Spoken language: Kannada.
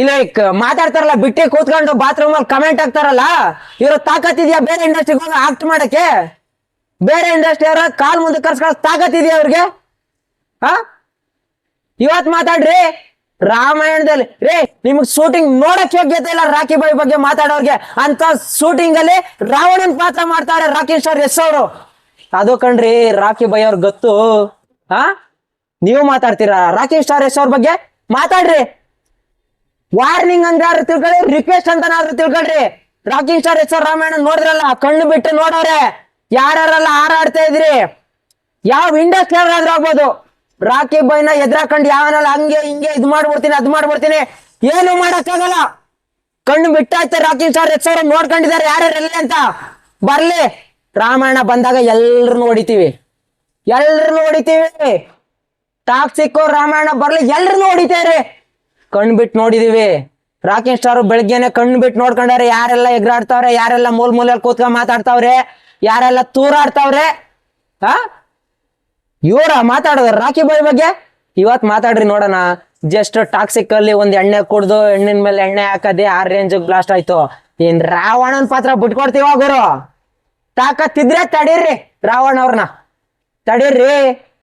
ಇಲ್ಲ ಮಾತಾಡ್ತಾರಲ್ಲ, ಬಿಟ್ಟಿ ಕೂತ್ಕೊಂಡು ಬಾತ್ರೂಮ್ ಅಲ್ಲಿ ಕಮೆಂಟ್ ಹಾಕ್ತಾರಲ್ಲ, ಇವ್ರು ತಾಕತ್ತಿದ್ಯಾ ಬೇರೆ ಇಂಡಸ್ಟ್ರಿಗೆ ಹೋಗಿ ಆಕ್ಟ್ ಮಾಡಕ್ಕೆ? ಬೇರೆ ಇಂಡಸ್ಟ್ರಿ ಅವ್ರ ಕಾಲ್ ಮುಂದೆ ಕರ್ಸ್ಕೊಳಕ್ ತಾಕತ್ ಇದೆಯಾ ಅವ್ರಿಗೆ ಹಾ ಇವತ್ ಮಾತಾಡ್ರಿ, ರಾಮಾಯಣದಲ್ಲಿ, ರೇ, ನಿಮ್ಗೆ ಶೂಟಿಂಗ್ ನೋಡಕ್ ಯೋಗ್ಯತೆ ಇಲ್ಲ ರಾಖಿ ಬಾಯಿ ಬಗ್ಗೆ ಮಾತಾಡೋರ್ಗೆ. ಅಂತ ಶೂಟಿಂಗ್ ಅಲ್ಲಿ ರಾವಣನ್ ಪಾತ್ರ ಮಾಡ್ತಾರೆ ರಾಕಿ ಸ್ಟಾರ್ ಎಸ್ ಅವರು. ಅದು ಕಣ್ರಿ, ರಾಖಿ ಬಾಯಿ ಅವ್ರ ಗೊತ್ತು. ಹಾ ನೀವು ಮಾತಾಡ್ತೀರಾ ರಾಕಿ ಸ್ಟಾರ್ ಎಸ್ ಅವ್ರ ಬಗ್ಗೆ? ಮಾತಾಡ್ರಿ. ವಾರ್ನಿಂಗ್ ಅಂದ್ರೆ ಯಾರು ತಿಳ್ಕೊಳ್ಳಿ? ರಿಕ್ವೆಸ್ಟ್ ಅಂತನಾದ್ರೂ ತಿಳ್ಕೊಳ್ರಿ. Rocking star S R Ramayana ನೋಡಿದ್ರಲ್ಲ? ಕಣ್ಣು ಬಿಟ್ಟು ನೋಡೋರೆ. ಯಾರ್ಯಾರೆಲ್ಲ ಹಾರಾಡ್ತಾ ಇದ್ರಿ ಯಾವ ಇಂಡಸ್ಟ್ರಿ ಆದ್ರೂ ಆಗ್ಬೋದು. ರಾಕಿ ಬೈನ ಎದ್ರಾಕೊಂಡು ಯಾವನಲ್ಲ? ಹಂಗೆ, ಹಿಂಗೆ ಇದ್ ಮಾಡ್ಬಿಡ್ತೀನಿ, ಅದ್ ಮಾಡ್ಬಿಡ್ತೀನಿ. ಏನು ಮಾಡಕ್ಕಾಗಲ್ಲ. ಕಣ್ಣು ಬಿಟ್ಟಾಯ್ತು ರಾಕಿಂಗ್ ಸ್ಟಾರ್ ಎಸ್ ಆರ್ ನೋಡ್ಕೊಂಡಿದ್ದಾರೆ. ಯಾರ್ಯಾರೆಲ್ಲ ಅಂತ? ಬರ್ಲಿ. ರಾಮಾಯಣ ಬಂದಾಗ ಎಲ್ರನ್ನೂ ಹೊಡಿತೀವಿ. ಎಲ್ರನ್ನೂ ಹೊಡಿತೀವಿ. ಟಾಕ್ಸಿಕ್ ರಾಮಾಯಣ ಬರ್ಲಿ. ಎಲ್ರನ್ನೂ ಹೊಡಿತೇವ್ರಿ ಕಣ್ ಬಿಟ್ಟು ನೋಡಿದೀವಿ. ರಾಕೇಶ್ ಸ್ಟಾರ್ ಬೆಳಗ್ಗೆನೆ ಕಣ್ಣು ಬಿಟ್ಟು ನೋಡ್ಕೊಂಡಾರೆ, ಯಾರೆಲ್ಲ ಎಗ್ರಾಡ್ತಾವ್ರೆ, ಯಾರೆಲ್ಲ ಮೂಲ್ ಮೂಲೆಯಲ್ಲಿ ಕೂತ್ಕೊಂಡ್ ಮಾತಾಡ್ತಾವ್ರೆ, ಯಾರೆಲ್ಲ ತೂರಾಡ್ತಾವ್ರೆ ಹಾ ಇವರ ಮಾತಾಡೋದ್ರ ರಾಕಿ ಬಾಯ್ ಬಗ್ಗೆ? ಇವತ್ ಮಾತಾಡ್ರಿ ನೋಡೋಣ. ಜಸ್ಟ್ ಟಾಕ್ಸಿಕ್ ಅಲ್ಲಿ ಒಂದ್ ಎಣ್ಣೆ ಕುಡ್ದು, ಎಣ್ಣಿನ ಮೇಲೆ ಎಣ್ಣೆ ಹಾಕದೆ ಆ ರೇಂಜ್ ಬ್ಲಾಸ್ಟ್ ಆಯ್ತು. ಏನ್ ರಾವಣನ್ ಪಾತ್ರ ಬಿಟ್ಕೊಡ್ತೀವ ಗುರು? ತಾಕತ್ತಿದ್ರೆ ತಡೀರಿ ರಾವಣ ಅವ್ರನ್ನ ತಡೀರಿ.